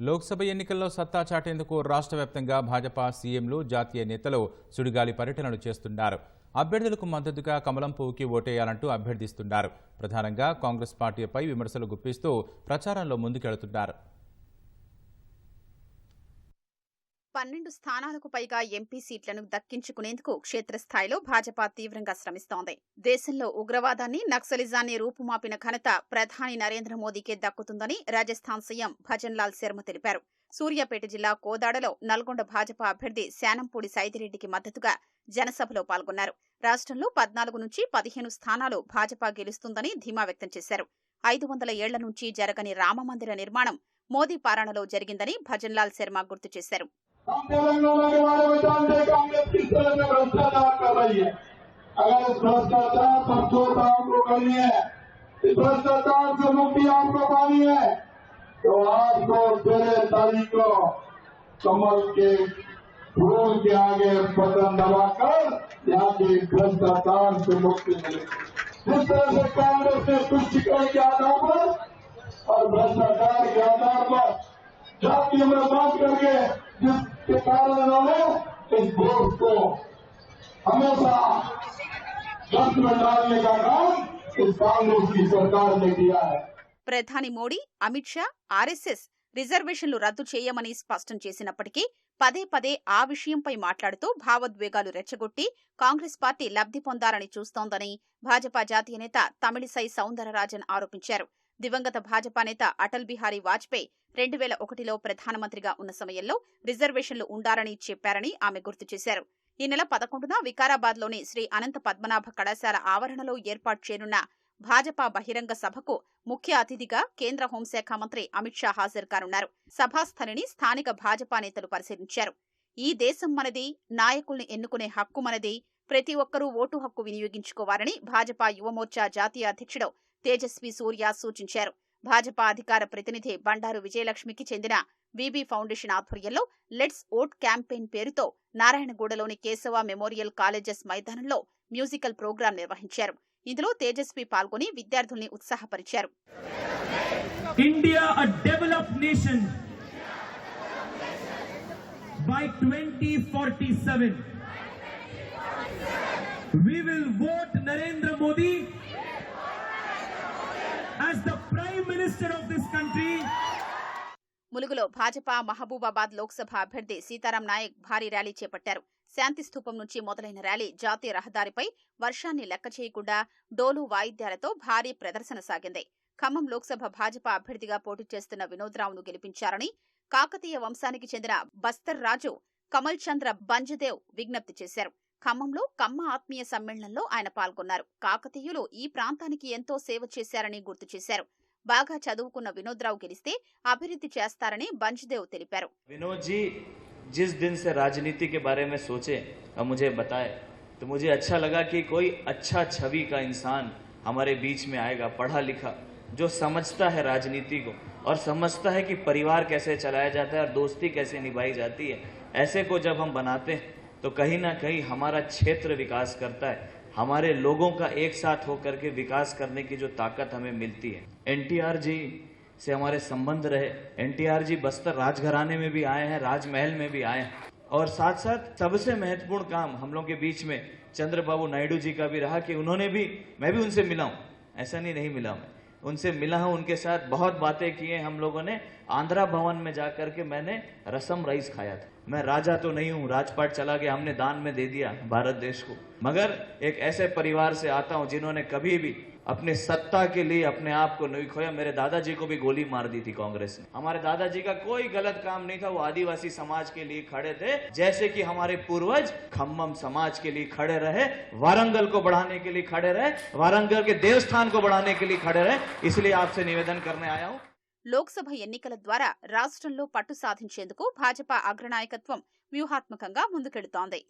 లోక్సభ ఎన్నికల్లో సత్తా చాటేందుకు రాష్ట్ర వ్యాప్తంగా భాజపా సీఎంలు జాతీయ నేతలు సుడిగాలి పర్యటనలు చేస్తున్నారు. అభ్యర్థులకు మద్దతుగా కమలం పువ్వుకి ఓటేయాలంటూ అభ్యర్థిస్తున్నారు. ప్రధానంగా కాంగ్రెస్ పార్టీపై విమర్శలు గుప్పిస్తూ ప్రచారంలో ముందుకెళుతున్నారు. పన్నెండు స్థానాలకు పైగా ఎంపీ సీట్లను దక్కించుకునేందుకు క్షేత్రస్థాయిలో భాజపా తీవ్రంగా శ్రమిస్తోంది. దేశంలో ఉగ్రవాదాన్ని నక్సలిజాన్ని రూపుమాపిన ఘనత ప్రధాని నరేంద్ర మోదీకే దక్కుతుందని రాజస్థాన్ సీఎం భజన్లాల్ శర్మ తెలిపారు. సూర్యాపేట జిల్లా కోదాడలో నల్గొండ భాజపా అభ్యర్థి శానంపూడి సైదిరెడ్డికి మద్దతుగా జనసభలో పాల్గొన్నారు. రాష్ట్రంలో పద్నాలుగు నుంచి పదిహేను స్థానాలు భాజపా గెలుస్తుందని ధీమా వ్యక్తం చేశారు. ఐదు వందల ఏళ్ళ నుంచి జరగని రామమందిర నిర్మాణం మోదీ పాలనలో జరిగిందని భజన్లాల్ శర్మ గుర్తు చేశారు. हम तेलंगाना के बारे में जानते हैं कांग्रेस किस तरह से भ्रष्टाचार कर रही है अगर इस भ्रष्टाचार पर चोट आपको करनी है इस भ्रष्टाचार से मुक्ति आपको पानी है तो आपको तेरह तारीख को कमल के फूल के आगे बटन दबाकर यहाँ की भ्रष्टाचार से मुक्ति मिलेगी जिस तरह से कांग्रेस ने तुष्टिकरण के आधार पर और भ्रष्टाचार के आधार पर जाति में बात करके जिसके कारण उन्होंने इस देश को हमेशा दस्त में डालने का काम इस कांग्रेस की सरकार ने किया है ప్రధాని మోడీ అమిత్ షా ఆర్ఎస్ఎస్ రిజర్వేషన్లు రద్దు చేయమని స్పష్టం చేసినప్పటికీ పదే పదే ఆ విషయంపై మాట్లాడుతూ భావోద్వేగాలు రెచ్చగొట్టి కాంగ్రెస్ పార్టీ లబ్ధి పొందాలని చూస్తోందని భాజపా జాతీయ నేత తమిళిసై సౌందరరాజన్ ఆరోపించారు దివంగత భాజపా నేత అటల్ బిహారీ వాజ్పేయి రెండు వేల ఒకటిలో ప్రధానమంత్రిగా ఉన్న సమయంలో రిజర్వేషన్లు ఉండాలని చెప్పారని ఆమె గుర్తు చేశారు. ఈ నెల పదకొండున వికారాబాద్లోని శ్రీ అనంత పద్మనాభ కళాశాల ఆవరణలో ఏర్పాటు చేయనున్న భాజపా బహిరంగ సభకు ముఖ్య అతిథిగా కేంద్ర హోంశాఖ మంత్రి అమిత్ షా హాజరు కానున్నారు. సభాస్థలిని స్థానిక భాజపా నేతలు పరిశీలించారు. ఈ దేశం మనది నాయకుల్ని ఎన్నుకునే హక్కు మనది ప్రతి ఒక్కరూ ఓటు హక్కు వినియోగించుకోవాలని భాజపా యువమోర్చా జాతీయ అధ్యక్షుడు తేజస్వి సూర్య సూచించారు. భాజపా అధికార ప్రతినిధి బండారు విజయలక్ష్మికి చెందిన బీబీ ఫౌండేషన్ ఆధ్వర్యంలో లెట్స్ ఓట్ క్యాంపెయిన్ పేరుతో నారాయణగూడలోని కేశవ మెమోరియల్ కాలేజెస్ మైదానంలో మ్యూజికల్ ప్రోగ్రాం నిర్వహించారు. ఇందులో తేజస్వి పాల్గొని విద్యార్థుల్ని ఉత్సాహపరిచారు. India a developed nation 2047. We will vote Narendra Modi Minister of this country. ములుగులో Bhajapa Mahabubabad Lok Sabha అభ్యర్థి సీతారాం నాయక్ భారీ ర్యాలీ చేపట్టారు. శాంతి స్థూపం నుంచి మొదలైన ర్యాలీ జాతీయ రహదారిపై వర్షాన్ని లెక్క చేయకుండా డోలు వాయిద్యాలతో భారీ ప్రదర్శన సాగింది. ఖమ్మం లోక్సభ భాజపా అభ్యర్థిగా పోటీ చేస్తున్న వినోద్రావును గెలిపించారని కాకతీయ వంశానికి చెందిన బస్తర్ రాజు కమల్ చంద్ర బంజదేవ్ విజ్ఞప్తి చేశారు. ఖమ్మంలో కమ్మ ఆత్మీయ సమ్మేళనంలో ఆయన పాల్గొన్నారు. కాకతీయులు ఈ ప్రాంతానికి ఎంతో సేవ చేశారని గుర్తు చేశారు. బాగా చదువుకున్న వినోద్రావు గెలిస్తే అభివృద్ధి చేస్తారని బంజ్దేవ్ తెలిపారు विनोद जी जिस दिन से राजनीति के बारे में सोचे और मुझे बताए तो मुझे अच्छा लगा कि कोई अच्छा छवि का इंसान हमारे बीच में आएगा पढ़ा लिखा जो समझता है राजनीति को और समझता है कि परिवार कैसे चलाया जाता है और दोस्ती कैसे निभाई जाती है ऐसे को जब हम बनाते हैं तो कहीं ना कहीं हमारा क्षेत्र विकास करता है हमारे लोगों का एक साथ होकर के विकास करने की जो ताकत हमें मिलती है। एनटीआर जी से हमारे संबंध रहे। एनटीआर जी बस्तर राजघराने में भी आए हैं, राजमहल में भी आए हैं। और साथ साथ सबसे महत्वपूर्ण काम हम लोग के बीच में चंद्रबाबू नायडू जी का भी रहा कि उन्होंने भी, मैं भी उनसे मिला हूँ। ऐसा नहीं नहीं मिला मैं उनसे मिला हूँ, उनके साथ बहुत बातें की हैं हम लोगों ने। आंध्रा भवन में जाकर के मैंने रसम राइस खाया था। मैं राजा तो नहीं हूँ, राजपाट चला गया, हमने दान में दे दिया भारत देश को। मगर एक ऐसे परिवार से आता हूँ जिन्होंने कभी भी अपने सत्ता के लिए अपने आप को नहीं खोया। मेरे दादाजी को भी गोली मार दी थी कांग्रेस ने। हमारे दादाजी का कोई गलत काम नहीं था, वो आदिवासी समाज के लिए खड़े थे। जैसे कि हमारे पूर्वज खम्मम समाज के लिए खड़े रहे, वारंगल को बढ़ाने के लिए खड़े रहे, वारंगल के देवस्थान को बढ़ाने के लिए खड़े रहे। इसलिए आपसे निवेदन करने आया हूँ। లోక్సభ ఎన్నికల ద్వారా రాష్ట్రంలో పట్టు సాధించేందుకు భాజపా అగ్రనాయకత్వం వ్యూహాత్మకంగా ముందుకెడుతోంది